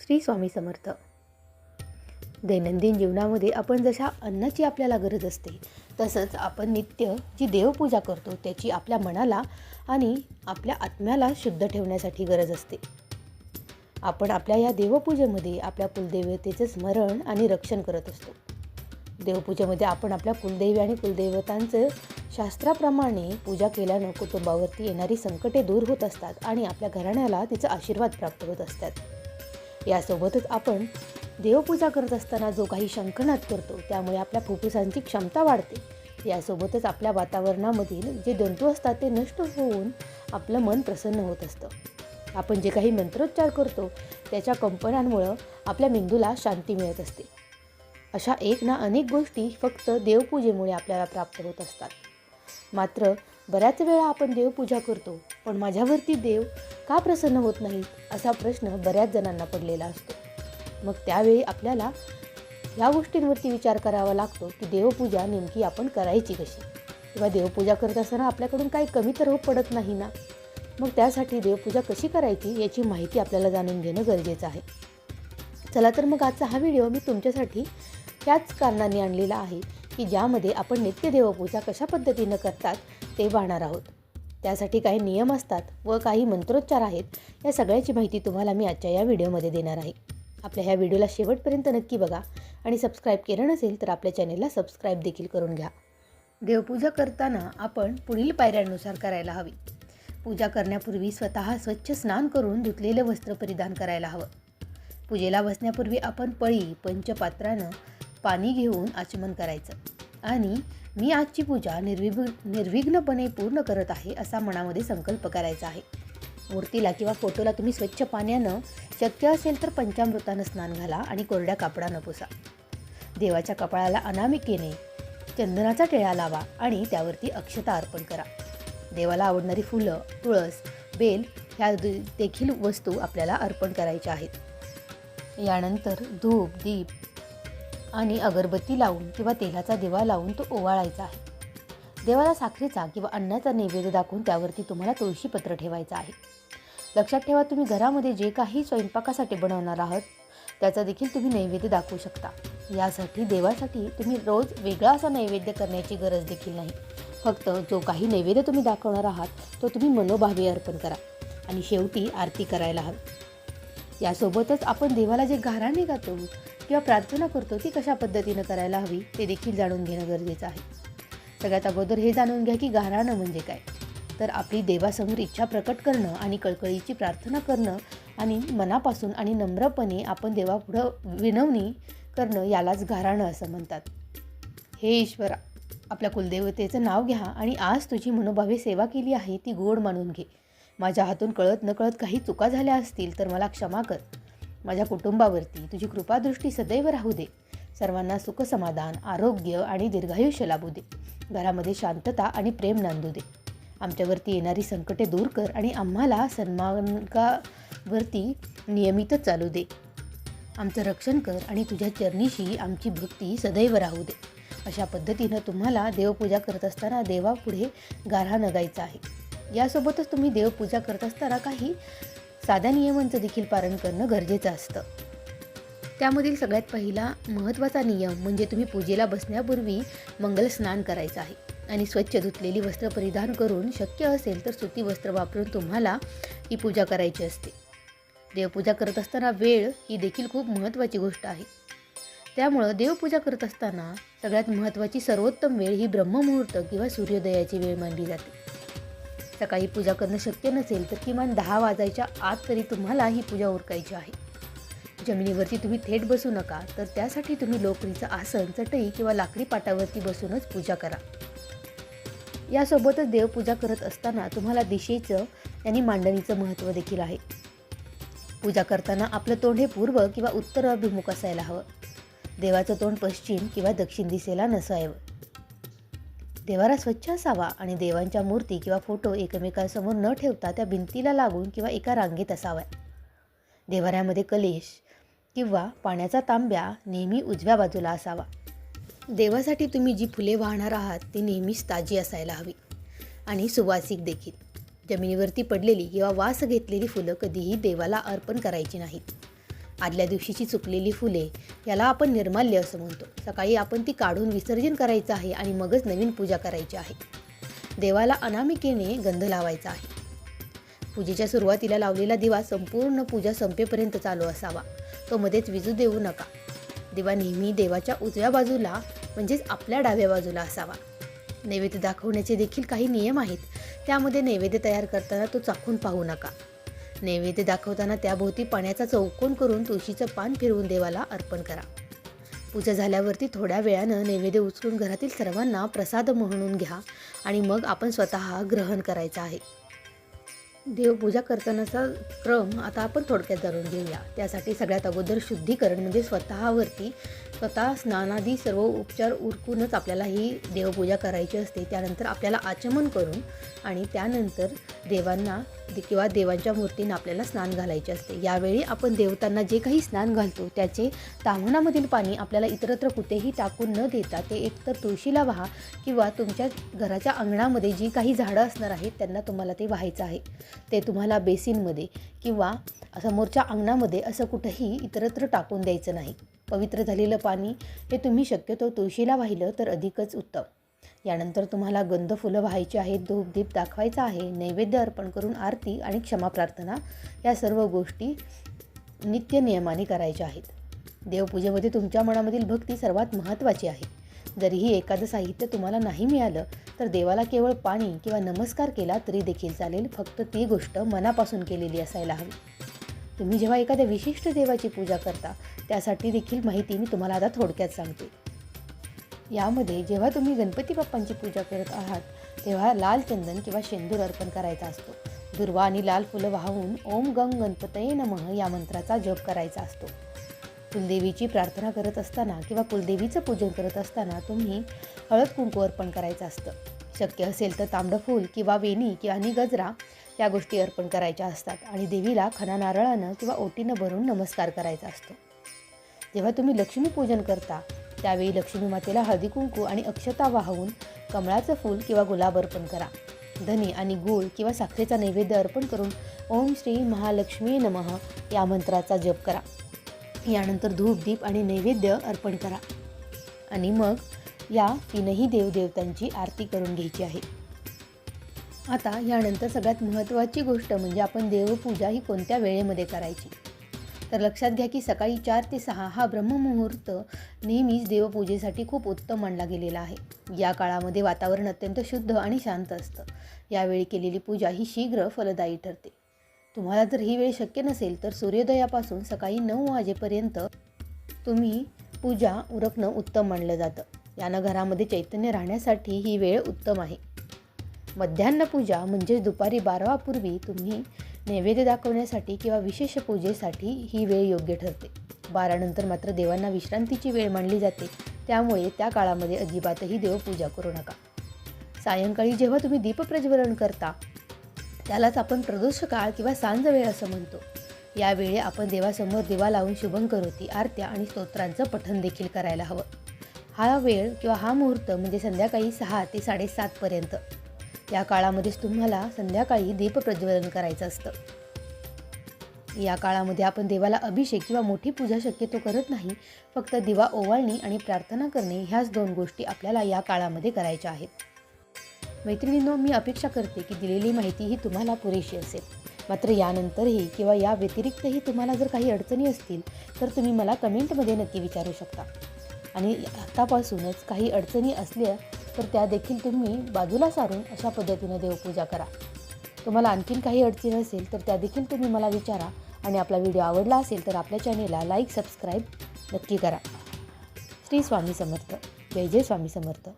श्री स्वामी समर्थ. दैनंदिन जीवनामध्ये आपण जशा अन्नाची आपल्याला गरज असते तसंच आपण नित्य जी देवपूजा करतो त्याची आपल्या मनाला आणि आपल्या आत्म्याला शुद्ध ठेवण्यासाठी गरज असते. आपण आपल्या या देवपूजेमध्ये आपल्या कुलदेवतेचं स्मरण आणि रक्षण करत असतो. देवपूजेमध्ये आपण आपल्या कुलदेवी आणि कुलदेवतांचं शास्त्राप्रमाणे पूजा केल्यानं कुटुंबावरती येणारी संकटे दूर होत असतात आणि आपल्या घराण्याला तिचा आशीर्वाद प्राप्त होत असतात. यासोबतच आपण देवपूजा करत असताना जो काही शंखनाद करतो त्यामुळे आपल्या फुफ्फुसांची क्षमता वाढते. यासोबतच आपल्या वातावरणामधील जे जंतू असतात ते नष्ट होऊन आपलं मन प्रसन्न होत असतं. आपण जे काही मंत्रोच्चार करतो त्याच्या कंपनांमुळं आपल्या मेंदूला शांती मिळत असते. अशा एक ना अनेक गोष्टी फक्त देवपूजेमुळे आपल्याला प्राप्त होत असतात. मात्र बऱ्याच वेळा आपण देवपूजा करतो पण माझ्यावरती देव का प्रसन्न होत नाही असा प्रश्न बऱ्याच जणांना पडलेला असतो. मग त्यावेळी आपल्याला या गोष्टींवरती विचार करावा लागतो की देवपूजा नेमकी आपण करायची कशी? किंवा देवपूजा करत असताना आपल्याकडून काही कमी तर होत पडत नाही ना? मग त्यासाठी देवपूजा कशी करायची याची माहिती आपल्याला जाणून घेणं गरजेचं आहे. चला तर मग आजचा हा व्हिडिओ मी तुमच्यासाठी त्याच कारणाने आणलेला आहे की ज्यामध्ये आपण नित्य देवपूजा कशा पद्धतीनं करतात ते पाहणार आहोत. त्यासाठी काही नियम असतात व काही मंत्रोच्चार आहेत. या सगळ्याची माहिती तुम्हाला मी आजच्या या व्हिडिओमध्ये देणार आहे. आपल्या ह्या व्हिडिओला शेवटपर्यंत नक्की बघा आणि सबस्क्राईब केलं नसेल तर आपल्या चॅनेलला सबस्क्राईब देखील करून घ्या. देवपूजा करताना आपण पुढील पायऱ्यांनुसार करायला हवी. पूजा करण्यापूर्वी स्वतः स्वच्छ स्नान करून धुतलेलं वस्त्र परिधान करायला हवं. पूजेला बसण्यापूर्वी आपण पळी पंचपात्रानं पाणी घेऊन आचमन करायचं. आणि मी आजची पूजा निर्विघ्न निर्विघ्नपणे पूर्ण करत आहे असा मनामध्ये संकल्प करायचा आहे. मूर्तीला किंवा फोटोला तुम्ही स्वच्छ पाण्यानं शक्य असेल तर पंचामृतानं स्नान घाला आणि कोरड्या कापडानं पुसा. देवाच्या कपाळाला अनामिकेने चंदनाचा टिळा लावा आणि त्यावरती अक्षता अर्पण करा. देवाला आवडणारी फुलं तुळस बेल ह्या देखील वस्तू आपल्याला अर्पण करायच्या आहेत. यानंतर धूप दीप आणि अगरबत्ती लावून किंवा तेलाचा दिवा लावून तो ओवाळायचा आहे. देवाला साखरेचा किंवा अन्नाचा नैवेद्य दाखवून त्यावरती तुम्हाला तुळशीपत्र ठेवायचं आहे. लक्षात ठेवा तुम्ही घरामध्ये जे काही स्वयंपाकासाठी बनवणार आहात त्याचा देखील तुम्ही नैवेद्य दाखवू शकता. यासाठी देवासाठी तुम्ही रोज वेगळा असा नैवेद्य करण्याची गरज देखील नाही. फक्त जो काही नैवेद्य तुम्ही दाखवणार आहात तो तुम्ही मनोभावे अर्पण करा आणि शेवटी आरती करायला हवी. यासोबतच आपण देवाला जे गाराणे गातो किंवा प्रार्थना करतो ती कशा पद्धतीनं करायला हवी ते देखील जाणून घेणं गरजेचं आहे. सगळ्यात अगोदर हे जाणून घ्या की गाराणं म्हणजे काय? तर आपली देवासमोर इच्छा प्रकट करणं आणि कळकळीची प्रार्थना करणं आणि मनापासून आणि नम्रपणे आपण देवापुढं विनवणी करणं यालाच घाराणं असं म्हणतात. हे ईश्वर आपल्या कुलदेवतेचं नाव घ्या आणि आज तुझी मनोभावे सेवा केली आहे ती गोड मानून घे. माझ्या हातून कळत नकळत काही चुका झाल्या असतील तर मला क्षमा कर. माझ्या कुटुंबावरती तुझी कृपादृष्टी सदैव राहू दे. सर्वांना सुख समाधान आरोग्य आणि दीर्घायुष्य लाभू दे. घरामध्ये शांतता आणि प्रेम नांदू दे. आमच्यावरती येणारी संकटे दूर कर आणि आम्हाला सन्मानकावरती नियमितच चालू दे. आमचं रक्षण कर आणि तुझ्या चरणीशी आमची भक्ती सदैव राहू दे. अशा पद्धतीनं तुम्हाला देवपूजा करत असताना देवापुढे गारहा नगायचा आहे. यासोबतच तुम्ही देवपूजा करत असताना काही साध्या नियमांचं देखील पालन करणं गरजेचं असतं. त्यामधील सगळ्यात पहिला महत्त्वाचा नियम म्हणजे तुम्ही पूजेला बसण्यापूर्वी मंगल स्नान करायचं आहे आणि स्वच्छ धुतलेली वस्त्र परिधान करून शक्य असेल तर सुती वस्त्र वापरून तुम्हाला ही पूजा करायची असते. देवपूजा करत असताना वेळ ही देखील खूप महत्त्वाची गोष्ट आहे. त्यामुळं देवपूजा करत असताना सगळ्यात महत्त्वाची सर्वोत्तम वेळ ही ब्रह्ममुहूर्त किंवा सूर्योदयाची वेळ मानली जाते. सकाळी पूजा करणं शक्य नसेल तर किमान दहा वाजायच्या आत तरी तुम्हाला ही पूजा उरकायची आहे. जमिनीवरती तुम्ही थेट बसू नका तर त्यासाठी तुम्ही लोकरीचं आसन चटई किंवा लाकडी पाटावरती बसूनच पूजा करा. यासोबतच देवपूजा करत असताना तुम्हाला दिशेचं आणि मांडणीचं महत्त्व देखील आहे. पूजा करताना आपलं तोंड हे पूर्व किंवा उत्तर अभिमुख असायला हवं. देवाचं तोंड पश्चिम किंवा दक्षिण दिशेला नसावं देवारा स्वच्छ असावा आणि देवांच्या मूर्ती किंवा फोटो एकमेकांसमोर न ठेवता त्या भिंतीला लागून किंवा एका रांगेत असाव्या देवाऱ्यामध्ये कलेश किंवा पाण्याचा तांब्या नेहमी उजव्या बाजूला असावा. देवासाठी तुम्ही जी फुले वाहणार आहात ती नेहमीच ताजी असायला हवी. आणि सुवासिक देखील. जमिनीवरती पडलेली किंवा वास घेतलेली फुलं कधीही देवाला अर्पण करायची नाहीत. आदल्या दिवशीची चुकलेली फुले याला आपण निर्माल्य असं म्हणतो. सकाळी आपण ती काढून विसर्जन करायचं आहे आणि मगच नवीन पूजा करायची आहे. देवाला अनामिकेने गंध लावायचा आहे. पूजेच्या सुरुवातीला लावलेला दिवा संपूर्ण पूजा संपेपर्यंत चालू असावा. तो मध्येच विजू देऊ नका. दिवा नेहमी देवाच्या उजव्या बाजूला म्हणजेच आपल्या डाव्या बाजूला असावा. नैवेद्य दाखवण्याचे देखील काही नियम आहेत. त्यामध्ये नैवेद्य तयार करताना तो चाखून पाहू नका. नैवेद्य दाखवताना त्याभोवती पाण्याचा चौकोन करून तुळशीचं पान फिरवून देवाला अर्पण करा. पूजा झाल्यावरती थोड्या वेळानं नैवेद्य उचलून घरातील सर्वांना प्रसाद म्हणून घ्या आणि मग आपण स्वतः ग्रहण करायचं आहे. देवपूजा करतानाचा क्रम आता आपण थोडक्यात जाणून घेऊया. त्यासाठी सगळ्यात अगोदर शुद्धीकरण म्हणजे स्वतःवरती स्वतः स्नानादी सर्व उपचार उरकूनच आपल्याला ही देवपूजा करायची असते. त्यानंतर आपल्याला आचमन करून आणि त्यानंतर देवांना किंवा देवांच्या मूर्तींना आपल्याला स्नान घालायचे असते. यावेळी आपण देवतांना जे काही स्नान घालतो त्याचे तांबणामधील पाणी आपल्याला इतरत्र कुठेही टाकून न देता ते एकतर तुळशीला वाहा किंवा तुमच्या घराच्या अंगणामध्ये जी काही झाडं असणार आहेत त्यांना तुम्हाला ते व्हायचं आहे. ते तुम्हाला बेसिनमध्ये किंवा समोरच्या अंगणामध्ये असं कुठंही इतरत्र टाकून द्यायचं नाही. पवित्र झालेलं पाणी हे तुम्ही शक्यतो तुळशीला वाहिलं तर अधिकच उत्तम. यानंतर तुम्हाला गंध फुलं व्हायची आहेत धूप दीप दाखवायचा आहे नैवेद्य अर्पण करून आरती आणि क्षमा प्रार्थना या सर्व गोष्टी नित्य नियमाने करायच्या आहेत. देवपूजेमध्ये तुमच्या मनामधील भक्ती सर्वात महत्त्वाची आहे. जरीही एखादं साहित्य तुम्हाला नाही मिळालं तर देवाला केवळ पाणी किंवा नमस्कार केला तरी देखील चालेल. फक्त ती गोष्ट मनापासून केलेली असायला हवी. तुम्ही जेव्हा एखाद्या विशिष्ट देवाची पूजा करता त्यासाठी देखील माहिती मी तुम्हाला आता थोडक्यात सांगते. यामध्ये जेव्हा तुम्ही गणपती बाप्पांची पूजा करत आहात तेव्हा लाल चंदन किंवा शेंदूर अर्पण करायचा असतो. दुर्वा आणि लाल फुलं वाहून ओम गंग गणपतये नमः या मंत्राचा जप करायचा असतो. कुलदेवीची प्रार्थना करत असताना किंवा कुलदेवीचं पूजन करत असताना तुम्ही हळद कुंकू अर्पण करायचं असतं. शक्य असेल तर तांबडं फूल किंवा वेणी किंवा आणि गजरा या गोष्टी अर्पण करायच्या असतात. आणि देवीला खना नारळानं किंवा ओटीनं भरून नमस्कार करायचा असतो. जेव्हा तुम्ही लक्ष्मीपूजन करता त्यावेळी लक्ष्मी मातेला हळदी कुंकू आणि अक्षता वाहून कमळाचं फूल किंवा गुलाब अर्पण करा. धनी आणि गूळ किंवा साखरेचा नैवेद्य अर्पण करून ओम श्री महालक्ष्मी नमः या मंत्राचा जप करा. यानंतर धूप दीप आणि नैवेद्य अर्पण करा. आणि मग या तीनही देवदेवतांची आरती करून घ्यायची आहे. आता यानंतर सगळ्यात महत्त्वाची गोष्ट म्हणजे आपण देवपूजा ही कोणत्या वेळेमध्ये करायची? तर लक्षात घ्या की सकाळी चार ते सहा हा ब्रह्ममुहूर्त नेहमीच देवपूजेसाठी खूप उत्तम मानला गेलेला आहे. या काळामध्ये वातावरण अत्यंत शुद्ध आणि शांत असतं. यावेळी केलेली पूजा ही शीघ्र फलदायी ठरते. तुम्हाला जर ही वेळ शक्य नसेल तर सूर्योदयापासून सकाळी नऊ वाजेपर्यंत तुम्ही पूजा उरकणं उत्तम मानलं जातं. यानं घरामध्ये चैतन्य राहण्यासाठी ही वेळ उत्तम आहे. मध्यान्ह पूजा म्हणजेच दुपारी बारावापूर्वी तुम्ही नैवेद्य दाखवण्यासाठी किंवा विशेष पूजेसाठी ही वेळ योग्य ठरते. बारानंतर मात्र देवांना विश्रांतीची वेळ मानली जाते. त्यामुळे त्या काळामध्ये अजिबातही देवपूजा करू नका. सायंकाळी जेव्हा तुम्ही दीपप्रज्वलन करता त्यालाच आपण प्रदोष काळ किंवा सांज वेळ असं म्हणतो. यावेळी आपण देवासमोर दिवा लावून शुभं करोती आरत्या आणि स्तोत्रांचं पठण देखील करायला हवं. हा वेळ किंवा हा मुहूर्त म्हणजे संध्याकाळी सहा ते साडेसातपर्यंत या काळामध्येच तुम्हाला संध्याकाळी दीपप्रज्वलन करायचं असतं. या काळामध्ये आपण देवाला अभिषेक किंवा मोठी पूजा शक्यतो करत नाही. फक्त दिवा ओवाळणी आणि प्रार्थना करणे ह्याच दोन गोष्टी आपल्याला या काळामध्ये करायच्या आहेत. मैत्रिणींनो मी अपेक्षा करते की दिलेली माहिती ही तुम्हाला पुरेशी असेल. मात्र यानंतरही किंवा या व्यतिरिक्तही तुम्हाला जर काही अडचणी असतील तर तुम्ही मला कमेंटमध्ये नक्की विचारू शकता. आणि आत्तापासूनच काही अडचणी असल्या तर त्या देखील तुम्ही बाजूला सारून अशा पद्धतीनं देवपूजा करा. तुम्हाला आणखीन काही अडचणी असेल तर त्या देखील तुम्ही मला विचारा आणि आपला व्हिडिओ आवडला असेल तर आपल्या चॅनेलला लाईक सबस्क्राईब नक्की करा. श्री स्वामी समर्थ. जय जय स्वामी समर्थ.